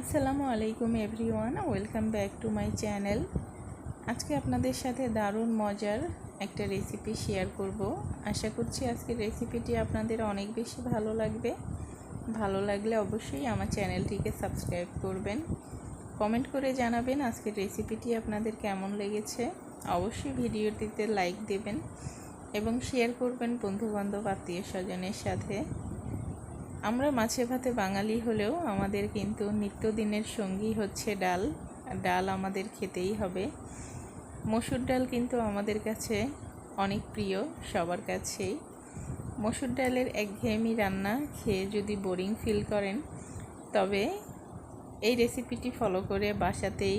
আসসালামু আলাইকুম everyone, welcome back to my channel. আজকে আপনাদের সাথে দারুণ মজার একটা রেসিপি শেয়ার করব। আশা করছি আজকের রেসিপিটি আপনাদের অনেক বেশি ভালো লাগবে। ভালো লাগলে অবশ্যই আমার চ্যানেলটিকে সাবস্ক্রাইব করবেন। কমেন্ট করে জানাবেন আজকের রেসিপিটি আপনাদের কেমন লেগেছে। অবশ্যই ভিডিওটিতে লাইক দেবেন এবং শেয়ার করবেন বন্ধুবান্ধব, আত্মীয় স্বজনের সাথে। আমরা মাছে ভাতে বাঙালি হলেও আমাদের কিন্তু নিত্যদিনের সঙ্গী হচ্ছে ডাল। ডাল আমাদের খেতেই হবে। মসুর ডাল কিন্তু আমাদের কাছে অনেক প্রিয়, সবার কাছেই। মসুর ডালের একঘেয়েমি রান্না খেয়ে যদি বোরিং ফিল করেন, তবে এই রেসিপিটি ফলো করে বাসাতেই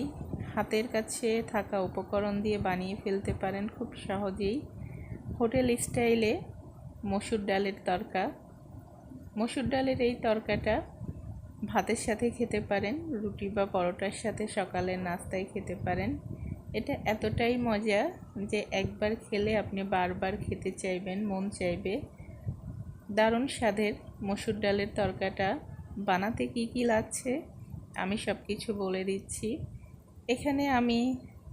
হাতের কাছে থাকা উপকরণ দিয়ে বানিয়ে ফেলতে পারেন খুব সহজেই। হোটেল স্টাইলে মসুর ডালের তরকা। মসুর ডালের এই তরকাটা ভাতের সাথে খেতে পারেন, রুটি বা পরোটার সাথে সকালের নাস্তায় খেতে পারেন। এটা এতটাই মজা যে একবার খেলে আপনি বারবার খেতে চাইবেন, মন চাইবে। দারুণ স্বাদের মসুর ডালের তরকাটা। বানাতে কি কি লাগছে? আমি সব কিছু বলে দিচ্ছি। এখানে আমি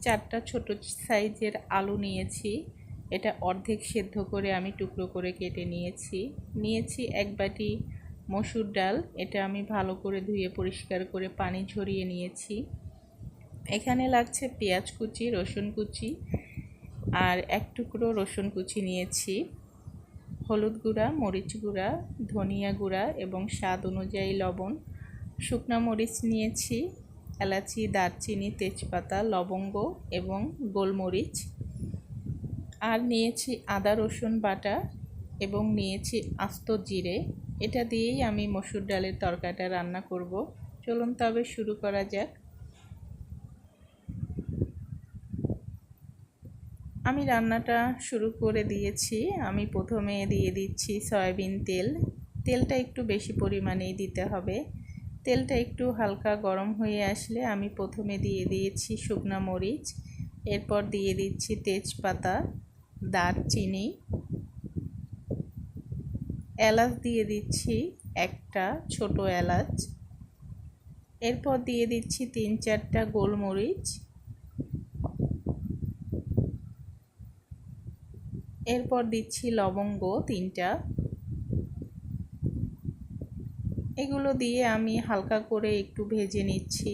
চারটা ছোট সাইজের আলু নিয়েছি। এটা অর্ধেক সেদ্ধ করে আমি টুকরো করে কেটে নিয়েছি। নিয়েছি এক বাটি মসুর ডাল। এটা আমি ভালো করে ধুয়ে পরিষ্কার করে পানি ঝরিয়ে নিয়েছি। এখানে লাগছে পেঁয়াজ কুচি, রসুন কুচি আর এক টুকরো রসুন কুচি নিয়েছি। হলুদ গুঁড়া, মরিচ গুঁড়া, ধনিয়া গুঁড়া এবং স্বাদ অনুযায়ী লবণ। শুকনা মরিচ নিয়েছি, এলাচি, দারচিনি, তেজপাতা, লবঙ্গ এবং গোলমরিচ। আর নিয়েছি আদা, রসুন বাটা এবং নিয়েছি আস্ত জিরে। এটা দিয়েই আমি মসুর ডালের তরকাটা রান্না করব। চলুন তবে শুরু করা যাক। আমি রান্নাটা শুরু করে দিয়েছি। আমি প্রথমে দিয়ে দিচ্ছি সয়াবিন তেল। তেলটা একটু বেশি পরিমাণেই দিতে হবে। তেলটা একটু হালকা গরম হয়ে আসলে আমি প্রথমে দিয়ে দিয়েছি শুকনা মরিচ। এরপর দিয়ে দিচ্ছি তেজপাতা। দারচিনি, এলাচ দিয়ে দিচ্ছি একটা ছোট এলাচ। এরপর দিয়ে দিচ্ছি তিন চারটা গোলমরিচ। এরপর দিচ্ছি লবঙ্গ তিনটা। এগুলো দিয়ে আমি হালকা করে একটু ভেজে নিচ্ছি।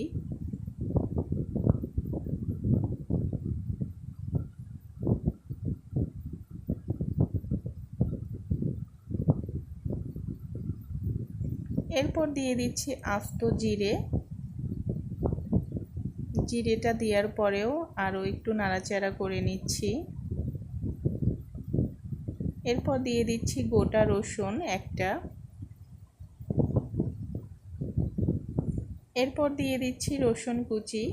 এরপর দিয়ে দিচ্ছি আস্ত জিরে। জিরেটা দেওয়ার পরেও আরও একটু নাড়াচাড়া করে নিচ্ছি। এরপর দিয়ে দিচ্ছি গোটা রসুন একটা। এরপর দিয়ে দিচ্ছি রসুন কুচি।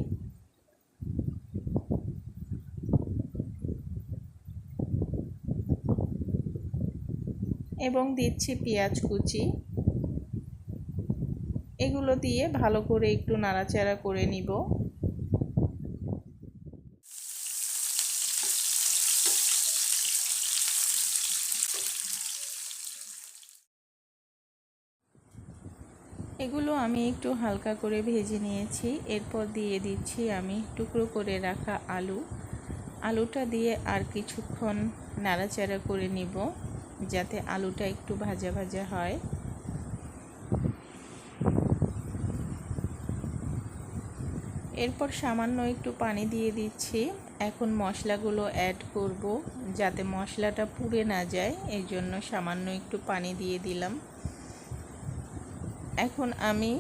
এবং দিচ্ছি পেঁয়াজ কুচি। এগুলো দিয়ে ভালো করে একটু নাড়াচাড়া করে নিব। এগুলো আমি একটু হালকা করে ভেজে নিয়েছি। এরপর দিয়ে দিচ্ছি আমি টুকরো করে রাখা আলু। আলুটা দিয়ে আর কিছুক্ষণ নাড়াচাড়া করে নিব যাতে আলুটা একটু ভাজা ভাজা হয়। এরপর সামান্য একটু পানি দিয়ে দিচ্ছি। এখন মশলাগুলো অ্যাড করব যাতে মশলাটা পুড়ে না যায় এই জন্য সামান্য একটু পানি দিয়ে দিলাম। এখন আমি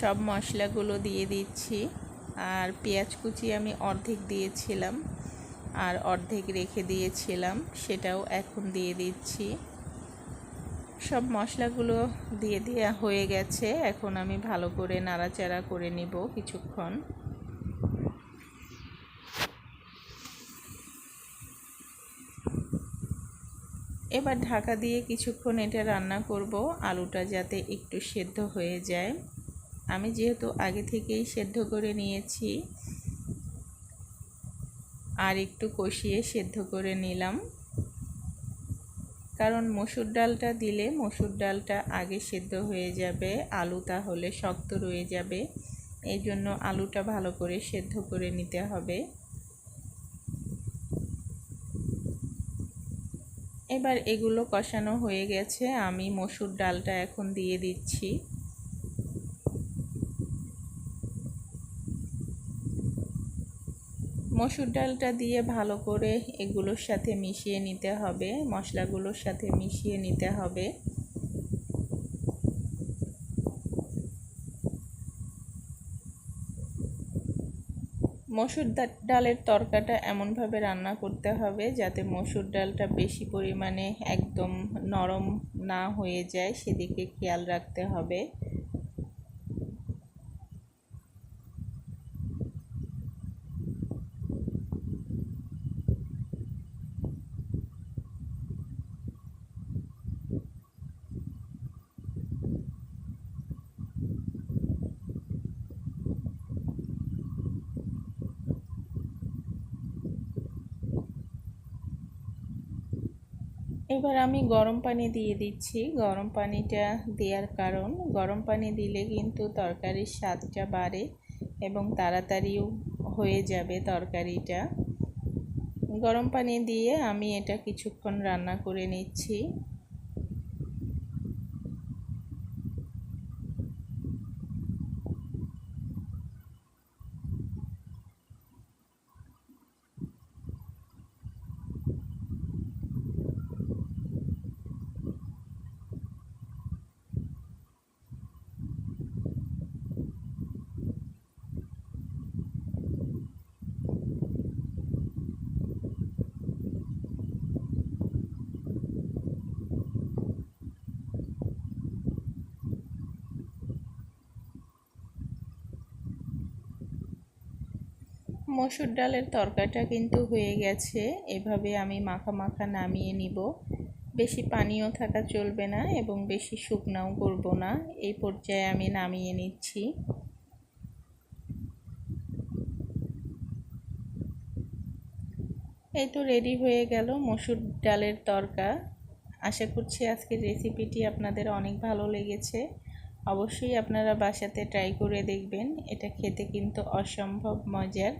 সব মশলাগুলো দিয়ে দিচ্ছি, আর পেঁয়াজ কুচি আমি অর্ধেক দিয়েছিলাম, আর অর্ধেক রেখে দিয়েছিলাম, সেটাও এখন দিয়ে দিচ্ছি। সব মশলাগুলো দিয়ে দেওয়া হয়ে গেছে। এখন আমি ভালো করে নাড়াচাড়া করে নিব কিছুক্ষণ। এবার ঢাকা দিয়ে কিছুক্ষণ এটা রান্না করব, আলুটা যাতে একটু সেদ্ধ হয়ে যায়। আমি যেহেতু আগে থেকেই সেদ্ধ করে নিয়েছি, আর একটু কষিয়ে সেদ্ধ করে নিলাম। কারণ মসুর ডালটা দিলে মসুর ডালটা আগে সেদ্ধ হয়ে যাবে, আলু তাহলে শক্ত রয়ে যাবে। এই জন্য আলুটা ভালো করে সেদ্ধ করে নিতে হবে। এবার এগুলো কষানো হয়ে গেছে, আমি মসুর ডালটা এখন দিয়ে দিচ্ছি। মসুর ডালটা দিয়ে ভালো করে এগুলোর সাথে মিশিয়ে নিতে হবে, মশলাগুলোর সাথে মিশিয়ে নিতে হবে। মসুর ডালের তরকাটা এমনভাবে রান্না করতে হবে যাতে মসুর ডালটা বেশি পরিমাণে একদম নরম না হয়ে যায়, সেদিকে খেয়াল রাখতে হবে। এবার আমি গরম পানি দিয়ে দিচ্ছি। গরম পানিটা দেওয়ার কারণ, গরম পানি দিলে কিন্তু তরকারির স্বাদটা বাড়ে এবং তাড়াতাড়িও হয়ে যাবে তরকারিটা। গরম পানি দিয়ে আমি এটা কিছুক্ষণ রান্না করে নিচ্ছি। মসুর ডালের তরকাটা কিন্তু হয়ে গেছে। এভাবে আমি মাখা মাখা নামিয়ে নিব। বেশি পানিও থাকা চলবে না এবং বেশি শুকনাও করব না। এই পর্যায়ে আমি নামিয়ে নিচ্ছি। এই তো রেডি হয়ে গেল মসুর ডালের তরকা। আশা করছি আজকের রেসিপিটি আপনাদের অনেক ভালো লেগেছে। অবশ্যই আপনারা বাসাতে ট্রাই করে দেখবেন। এটা খেতে কিন্তু অসম্ভব মজার।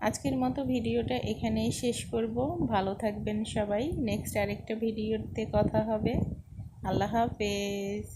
আজকের মতো ভিডিওটা এখানেই শেষ করব। ভালো থাকবেন সবাই। নেক্সট আরেকটা ভিডিওতে কথা হবে। আল্লাহ হাফেজ।